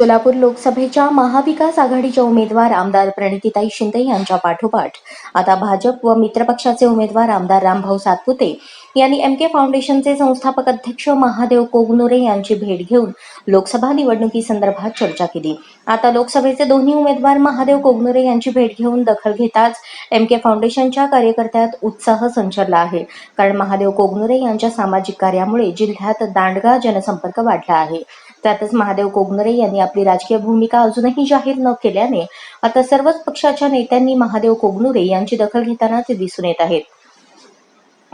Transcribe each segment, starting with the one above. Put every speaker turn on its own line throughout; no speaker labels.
सोलापूर लोकसभेच्या महाविकास आघाडीच्या उमेदवार आमदार प्रणितीताई शिंदे यांच्या पाठोपाठ आता भाजप व मित्रपक्षाचे उमेदवार आमदार रामभाऊ सातपुते यांनी एम के फाउंडेशनचे संस्थापक अध्यक्ष महादेव कोगनोरे यांची भेट घेऊन लोकसभा निवडणुकीसंदर्भात चर्चा केली. आता लोकसभेचे दोन्ही उमेदवार महादेव कोगनुरे यांची भेट घेऊन दखल घेताच एम के फाउंडेशनच्या कार्यकर्त्यात उत्साह संचरला आहे. कारण महादेव कोगनोरे यांच्या सामाजिक कार्यामुळे जिल्ह्यात दांडगा जनसंपर्क वाढला आहे. त्यातच महादेव कोगनरे यांनी आपली राजकीय भूमिका अजूनही जाहीर न केल्याने आता सर्वच पक्षाच्या नेत्यांनी महादेव कोगनुरे यांची दखल घेतानाच दिसून येत आहेत.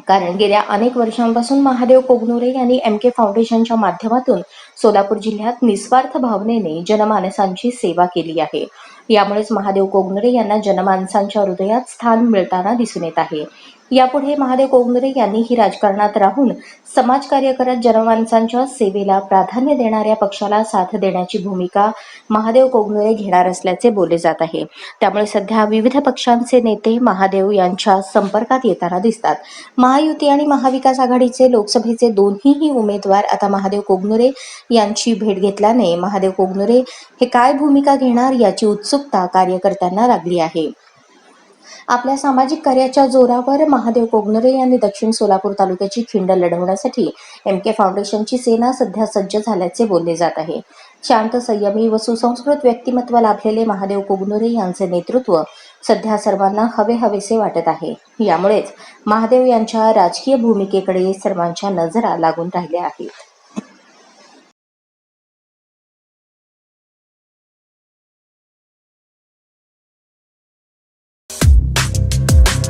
कारण गेल्या अनेक वर्षांपासून महादेव कोगनुरे यांनी एम के फाउंडेशनच्या माध्यमातून सोलापूर जिल्ह्यात निस्वार्थ भावनेने जनमानसांची सेवा केली आहे. यामुळेच महादेव कोगनुरे यांना जनमानसांच्या हृदयात स्थान मिळताना दिसून येत आहे. यापुढे महादेव कोगनुरे यांनीही राजकारणात राहून समाजकार्य करत जनमानसांच्या सेवेला प्राधान्य देणाऱ्या पक्षाला साथ देण्याची भूमिका महादेव कोगनुरे घेणार असल्याचे बोलले जात आहे. त्यामुळे सध्या विविध पक्षांचे नेते महादेव यांच्या संपर्कात येताना दिसतात. महायुती आणि महाविकास आघाडीचे लोकसभेचे दोन्हीही उमेदवार आता महादेव कोगनुरे यांची भेट घेतल्याने महादेव कोगनुरे हे काय भूमिका घेणार याची उत्सुकता कार्यकर्त्यांना लागली आहे. आपल्या सामाजिक कार्याच्या जोरावर महादेव कोगनरे यांनी दक्षिण सोलापूर तालुक्याची खिंड लढवण्यासाठी एम के फाउंडेशनची सेना सध्या सज्ज झाल्याचे बोलले जात आहे. शांत संयमी व सुसंस्कृत व्यक्तिमत्व लाभलेले महादेव कोगनुरे यांचे नेतृत्व सध्या सर्वांना हवे हवेसे वाटत आहे. यामुळेच महादेव यांच्या राजकीय भूमिकेकडे सर्वांच्या नजरा लागून राहिल्या आहेत.